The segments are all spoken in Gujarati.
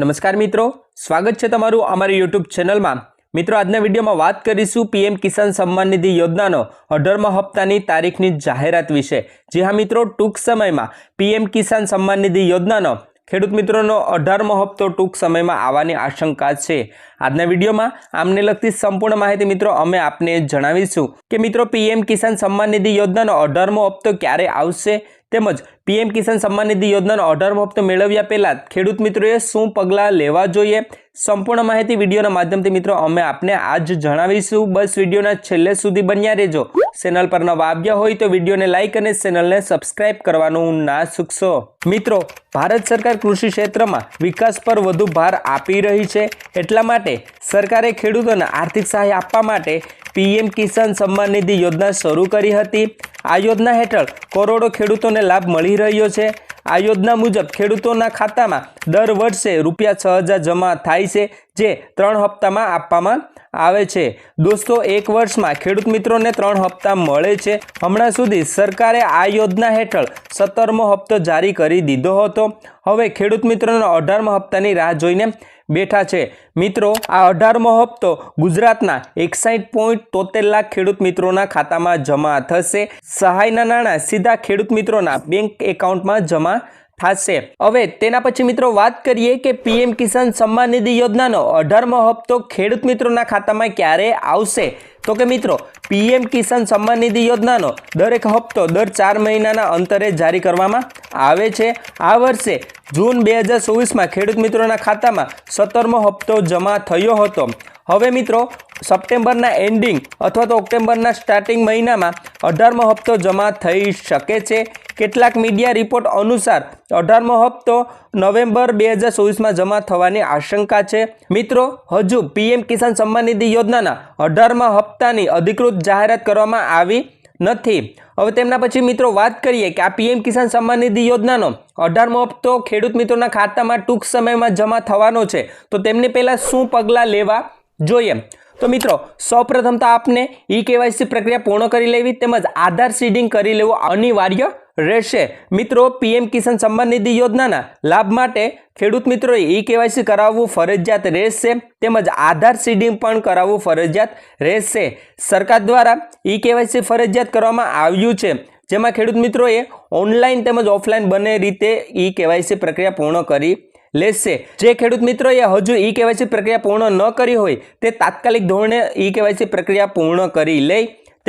નમસ્કાર મિત્રો, સ્વાગત છે તમારું અમારી યુટ્યુબ ચેનલમાં મિત્રો, આજના વિડીયોમાં વાત કરીશું પીએમ કિસાન સન્માન નિધિ યોજનાનો અઢારમા હપ્તાની તારીખની જાહેરાત વિશે. જી હા મિત્રો, ટૂંક સમયમાં પીએમ કિસાન સન્માન નિધિ યોજનાનો ખેડૂત મિત્રોનો અઢારમો હપ્તો ટૂંક સમયમાં આવવાની આશંકા છે. આજના વિડીયોમાં આમને લગતી સંપૂર્ણ માહિતી મિત્રો અમે આપને જણાવીશું કે મિત્રો, પીએમ કિસાન સન્માન નિધિ યોજનાનો અઢારમો હપ્તો ક્યારે આવશે? તેમજ પીએમ કિસાન સન્માન નિધિ યોજનાનો ઓર્ડર હપ્તો મેળવ્યા પહેલાં ખેડૂત મિત્રોએ શું પગલાં લેવા જોઈએ? સંપૂર્ણ માહિતી વિડીયોના માધ્યમથી મિત્રો અમે આપને આજ જણાવીશું. બસ વિડીયોના છેલ્લે સુધી બન્યા રહેજો. ચેનલ પર નવા આવ્યા હોય તો વિડીયોને લાઇક અને ચેનલને સબસ્ક્રાઇબ કરવાનું ના ચૂકશો મિત્રો, ભારત સરકાર કૃષિ ક્ષેત્રમાં વિકાસ પર વધુ ભાર આપી રહી છે એટલા માટે સરકારે ખેડૂતોને આર્થિક સહાય આપવા માટે પીએમ કિસાન સન્માન નિધિ યોજના શરૂ કરી હતી. આ યોજના હેઠળ કરોડો ખેડૂતોને લાભ મળી રહ્યો છે. આ યોજના મુજબ ખેડૂતોના ખાતામાં દર વર્ષે રૂપિયા છ હજાર જમા થાય છે, જે ત્રણ હપ્તામાં આપવામાં આવે છે. દોસ્તો, એક વર્ષમાં ખેડૂત મિત્રોને ત્રણ હપ્તા મળે છે. હમણાં સુધી સરકારે આ યોજના હેઠળ સત્તરમો હપ્તો જારી કરી દીધો હતો. હવે ખેડૂત મિત્રોનો અઢારમો હપ્તાની રાહ જોઈને બેઠા છે. મિત્રો, આ અઢારમો હપ્તો ગુજરાતના એકસાઠ પોઈન્ટ તોતેર લાખ ખેડૂત મિત્રોના ખાતામાં જમા થશે. સહાયના નાણાં સીધા ખેડૂત મિત્રોના બેંક એકાઉન્ટમાં જમા થશે. હવે તેના પછી મિત્રો વાત કરીએ કે પીએમ કિસાન સન્માન નિધિ યોજનાનો અઢારમો હપ્તો ખેડૂત મિત્રોના ખાતામાં ક્યારે આવશે? તો કે મિત્રો, પીએમ કિસાન સન્માન નિધિ યોજનાનો દરેક હપ્તો દર ચાર મહિનાના અંતરે જારી કરવામાં આવે છે. આ વર્ષે જૂન બે હજાર ચોવીસમાં ખેડૂત મિત્રોના ખાતામાં સત્તરમો હપ્તો જમા થયો હતો. હવે મિત્રો, સપ્ટેમ્બરના એન્ડિંગ અથવા તો ઓક્ટોબરના સ્ટાર્ટિંગ મહિનામાં અઢારમો હપ્તો જમા થઈ શકે છે. કેટલાક મીડિયા રિપોર્ટ અનુસાર અઢારમો હપ્તો નવેમ્બર બે હજાર ચોવીસમાં જમા થવાની આશંકા છે. મિત્રો, હજુ પીએમ કિસાન સન્માન નિધિ યોજનાના અઢારમા હપ્તાની અધિકૃત જાહેરાત કરવામાં આવી નથી. હવે તેમના પછી મિત્રો વાત કરીએ કે આ પીએમ કિસાન સન્માન નિધિ યોજનાનો. અઢારમો હપ્તો ખેડૂત મિત્રોના ખાતામાં ટૂંક સમયમાં જમા થવાનો છે. તો તેમને પહેલાં શું પગલાં લેવા જોઈએ? તો મિત્રો, સૌપ્રથમ તો આપને ઈ કેવાયસી પ્રક્રિયા પૂર્ણ કરી લેવી તેમજ આધાર સીડિંગ કરી લેવું અનિવાર્ય રહેશે. મિત્રો, પીએમ કિસાન સન્માન નિધિ યોજનાના લાભ માટે ખેડૂત મિત્રોએ ઈ કેવાયસી કરાવવું ફરજિયાત રહેશે તેમજ આધાર સીડિંગ પણ કરાવવું ફરજિયાત રહેશે. સરકાર દ્વારા ઈ કેવાયસી ફરજિયાત કરવામાં આવ્યું છે. જેમાં ખેડૂત મિત્રોએ ઓનલાઈન તેમજ ઓફલાઈન બંને રીતે ઈ કેવાયસી પ્રક્રિયા પૂર્ણ કરી લેશે. જે ખેડૂત મિત્રોએ હજુ ઈ કેવાયસી પ્રક્રિયા પૂર્ણ ન કરી હોય તે તાત્કાલિક ધોરણે ઈ કેવાયસી પ્રક્રિયા પૂર્ણ કરી લે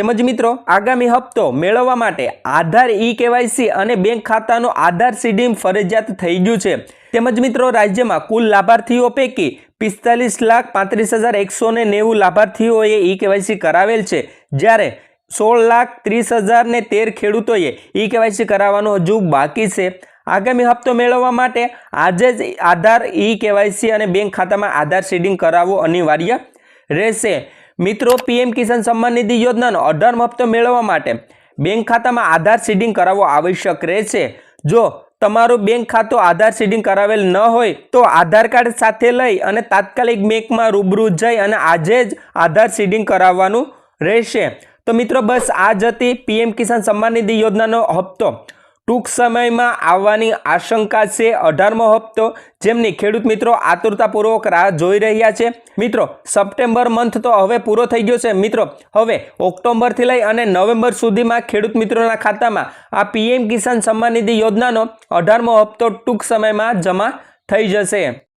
તેમજ મિત્રો, આગામી હપ્તો મેળવવા માટે આધાર ઈ કેવાયસી અને બેંક ખાતાનો આધાર સીડિંગ ફરજિયાત થઈ ગયું છે. તેમજ મિત્રો, રાજ્યમાં કુલ લાભાર્થીઓ પૈકી પિસ્તાલીસ લાખ પાંત્રીસ હજાર એકસો ને નેવું લાભાર્થીઓએ ઈ કેવાયસી કરાવેલ છે. જ્યારે સોળ લાખ ત્રીસ હજાર ને તેર ખેડૂતોએ ઈ કેવાયસી કરાવવાનું હજુ બાકી છે. આગામી હપ્તો મેળવવા માટે આજે જ આધાર ઈ કેવાયસી અને બેંક ખાતામાં આધાર સીડિંગ કરાવવું અનિવાર્ય રહેશે. મિત્રો, પીએમ કિસાન સન્માન નિધિ યોજનાનો અઢારમો હપ્તો મેળવવા માટે બેંક ખાતામાં આધાર સીડિંગ કરાવવો આવશ્યક રહેશે. જો તમારું બેંક ખાતું આધાર સીડિંગ કરાવેલ ન હોય, તો આધાર કાર્ડ સાથે લઈ અને તાત્કાલિક બેંકમાં રૂબરૂ જઈ અને આજે જ આધાર સીડિંગ કરાવવાનું રહેશે. તો મિત્રો, બસ આ જ હતી પીએમ કિસાન સન્માન નિધિ યોજનાનો હપ્તો. ટૂંક સમયમાં આવવાની આશંકા છે. અઢારમો હપ્તો જેમની ખેડૂત મિત્રો આતુરતાપૂર્વક રાહ જોઈ રહ્યા છે. મિત્રો, સપ્ટેમ્બર મંથ તો હવે પૂરો થઈ ગયો છે. મિત્રો, હવે ઓક્ટોબરથી લઈ અને નવેમ્બર સુધીમાં ખેડૂત મિત્રોના ખાતામાં આ પીએમ કિસાન સન્માન નિધિ યોજનાનો અઢારમો હપ્તો ટૂંક સમયમાં જમા થઈ જશે.